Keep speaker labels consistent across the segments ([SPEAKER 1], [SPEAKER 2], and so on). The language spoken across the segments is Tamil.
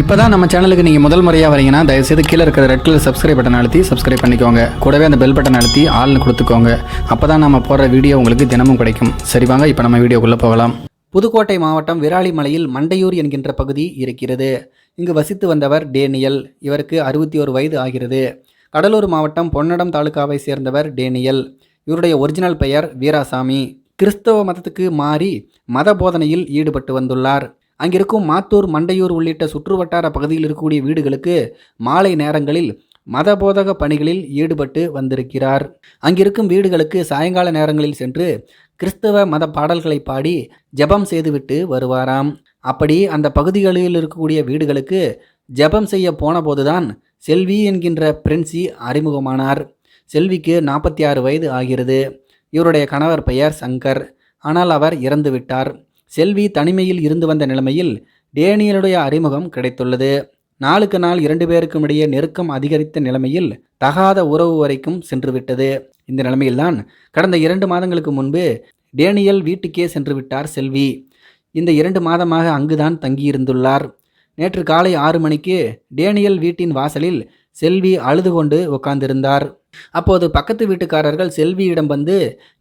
[SPEAKER 1] இப்போ தான் நம்ம சேனலுக்கு நீங்கள் முதல் முறையாக வரீங்கன்னா தயவுசெய்து கீழே இருக்கிற ரெட் கலர் சப்ஸ்கிரைப் பட்டன் அழுத்தி சப்ஸ்கிரைப் பண்ணிக்கோங்க. கூடவே அந்த பெல் பட்டன் அழுத்தி ஆள்னு கொடுத்துக்கோங்க. அப்போ தான் நம்ம போடுற வீடியோ உங்களுக்கு தினமும் கிடைக்கும். சரி வாங்க இப்போ நம்ம வீடியோக்குள்ளே போகலாம். புதுக்கோட்டை மாவட்டம் விராலிமலையில் மண்டையூர் என்கின்ற பகுதி இருக்கிறது. இங்கு வசித்து வந்தவர் டேனியல். இவருக்கு அறுபத்தி ஒரு வயது ஆகிறது. கடலூர் மாவட்டம் பொன்னடம் தாலுக்காவை சேர்ந்தவர் டேனியல். இவருடைய ஒரிஜினல் பெயர் வீராசாமி. கிறிஸ்தவ மதத்துக்கு மாறி மத போதனையில் ஈடுபட்டு வந்துள்ளார். அங்கிருக்கும் மாத்தூர் மண்டையூர் உள்ளிட்ட சுற்றுவட்டார பகுதியில் இருக்கக்கூடிய வீடுகளுக்கு மாலை நேரங்களில் மதபோதக பணிகளில் ஈடுபட்டு வந்திருக்கிறார். அங்கிருக்கும் வீடுகளுக்கு சாயங்கால நேரங்களில் சென்று கிறிஸ்தவ மத பாடல்களை பாடி ஜெபம் செய்துவிட்டு வருவாராம். அப்படி அந்த பகுதிகளில் இருக்கக்கூடிய வீடுகளுக்கு ஜெபம் செய்ய போனபோதுதான் செல்வி என்கின்ற பிரின்சி அறிமுகமானார். செல்விக்கு நாற்பத்தி ஆறு வயது ஆகிறது. இவருடைய கணவர் பெயர் சங்கர். ஆனால் அவர் இறந்துவிட்டார். செல்வி தனிமையில் இருந்து வந்த நிலைமையில் டேனியலுடைய அறிமுகம் கிடைத்துள்ளது. நாளுக்கு நாள் இரண்டு பேருக்கும் இடையே நெருக்கம் அதிகரித்த நிலைமையில் தகாத உறவு வரைக்கும் சென்றுவிட்டது. இந்த நிலைமையில்தான் கடந்த இரண்டு மாதங்களுக்கு முன்பு டேனியல் வீட்டுக்கே சென்று விட்டார் செல்வி. இந்த இரண்டு மாதமாக அங்குதான் தங்கியிருந்துள்ளார். நேற்று காலை ஆறு மணிக்கு டேனியல் வீட்டின் வாசலில் செல்வி அழுது கொண்டு உட்கார்ந்திருந்தார் அப்போது பக்கத்து வீட்டுக்காரர்கள் செல்வியிடம் வந்து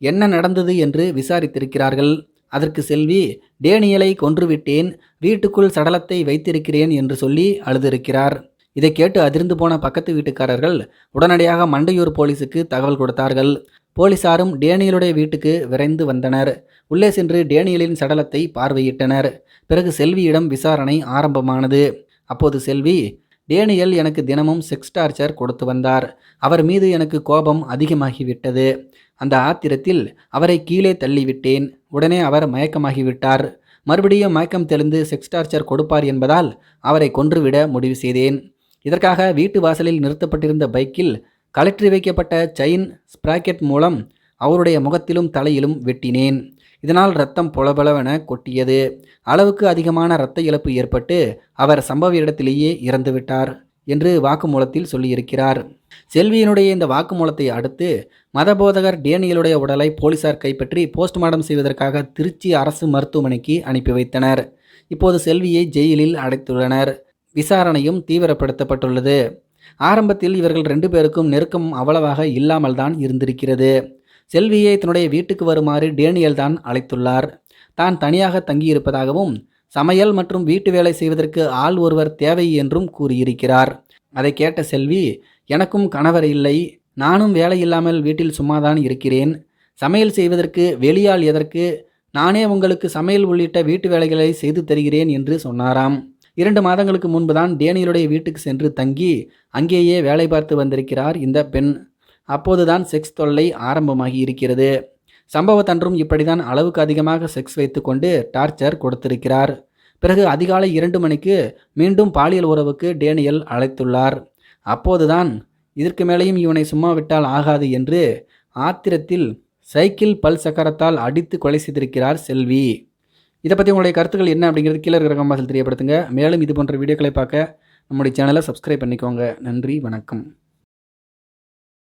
[SPEAKER 1] என்ன நடந்தது? என்று விசாரித்திருக்கிறார்கள். அதற்கு செல்வி டேனியலை கொன்றுவிட்டேன் வீட்டுக்குள் சடலத்தை வைத்திருக்கிறேன் என்று சொல்லி அழுதிருக்கிறார். இதை கேட்டு அதிர்ந்து போன பக்கத்து வீட்டுக்காரர்கள் உடனடியாக மண்டையூர் போலீஸுக்கு தகவல் கொடுத்தார்கள். போலீசாரும் டேனியலுடைய வீட்டுக்கு விரைந்து வந்தனர். உள்ளே சென்று டேனியலின் சடலத்தை பார்வையிட்டனர். பிறகு செல்வியிடம் விசாரணை ஆரம்பமானது. அப்போது செல்வி டேனியல் எனக்கு தினமும் செக்ஸ் டார்ச்சர் கொடுத்து வந்தார். அவர் மீது எனக்கு கோபம் அதிகமாகிவிட்டது. அந்த ஆத்திரத்தில் அவரை கீழே தள்ளிவிட்டேன். உடனே அவர் மயக்கமாகிவிட்டார். மறுபடியும் மயக்கம் தெளிந்து செக்ஸ் டார்ச்சர் கொடுப்பார் என்பதால் அவரை கொன்றுவிட முடிவு செய்தேன். இதற்காக வீட்டு வாசலில் நிறுத்தப்பட்டிருந்த பைக்கில் கலற்றி வைக்கப்பட்ட செயின் ஸ்ப்ராக்கெட் மூலம் அவருடைய முகத்திலும் தலையிலும் வெட்டினேன். இதனால் ரத்தம் பொலபொலவென கொட்டியது. அளவுக்கு அதிகமான இரத்த இழப்பு ஏற்பட்டு அவர் சம்பவ இடத்திலேயே இறந்துவிட்டார். என்று வாக்குமூலத்தில் சொல்லியிருக்கிறார். செல்வியினுடைய இந்த வாக்குமூலத்தை அடுத்து மதபோதகர் டேனியலுடைய உடலை போலீசார் கைப்பற்றி போஸ்ட்மார்ட்டம் செய்வதற்காக திருச்சி அரசு மருத்துவமனைக்கு அனுப்பி வைத்தனர். இப்போது செல்வியை ஜெயிலில் அடைத்துள்ளனர். விசாரணையும் தீவிரப்படுத்தப்பட்டுள்ளது. ஆரம்பத்தில் இவர்கள் ரெண்டு பேருக்கும் நெருக்கம் அவ்வளவாக இல்லாமல் தான் இருந்திருக்கிறது. செல்வியை தன்னுடைய வீட்டுக்கு வருமாறு டேனியல் தான் அழைத்துள்ளார். தான் தனியாக தங்கியிருப்பதாகவும் சமையல் மற்றும் வீட்டு வேலை செய்வதற்கு ஆள் ஒருவர் தேவை என்றும் கூறியிருக்கிறார். அதை கேட்ட செல்வி எனக்கும் கணவர் இல்லை. நானும் வேலை இல்லாமல் வீட்டில் சும்மாதான் இருக்கிறேன். சமையல் செய்வதற்கு வெளியால் எதற்கு? நானே உங்களுக்கு சமையல் உள்ளிட்ட வீட்டு வேலைகளை செய்து தருகிறேன் என்று சொன்னாராம். இரண்டு மாதங்களுக்கு முன்புதான் டேனியலுடைய வீட்டுக்கு சென்று தங்கி அங்கேயே வேலை பார்த்து வந்திருக்கிறார் இந்த பெண். அப்போதுதான் செக்ஸ் தொல்லை ஆரம்பமாகி இருக்கிறது. சம்பவத்தன்றும் இப்படிதான் அளவுக்கு அதிகமாக செக்ஸ் வைத்துக்கொண்டு டார்ச்சர் கொடுத்திருக்கிறார். பிறகு அதிகாலை இரண்டு மணிக்கு மீண்டும் பாலியல் உறவுக்கு டேனியல் அழைத்துள்ளார். அப்போதுதான் இதற்கு மேலேயும் இவனை சும்மா விட்டால் ஆகாது என்று ஆத்திரத்தில் சைக்கிள் பல் சக்கரத்தால் அடித்து கொலை செய்திருக்கிறார் செல்வி. இதை பற்றி உங்களுடைய கருத்துக்கள் என்ன அப்படிங்கிறது கீழே இருக்கிற கம்பாசல் தெரியப்படுத்துங்க. மேலும் இது போன்ற வீடியோக்களை பார்க்க நம்முடைய சேனலை சப்ஸ்கிரைப் பண்ணிக்கோங்க. நன்றி வணக்கம்.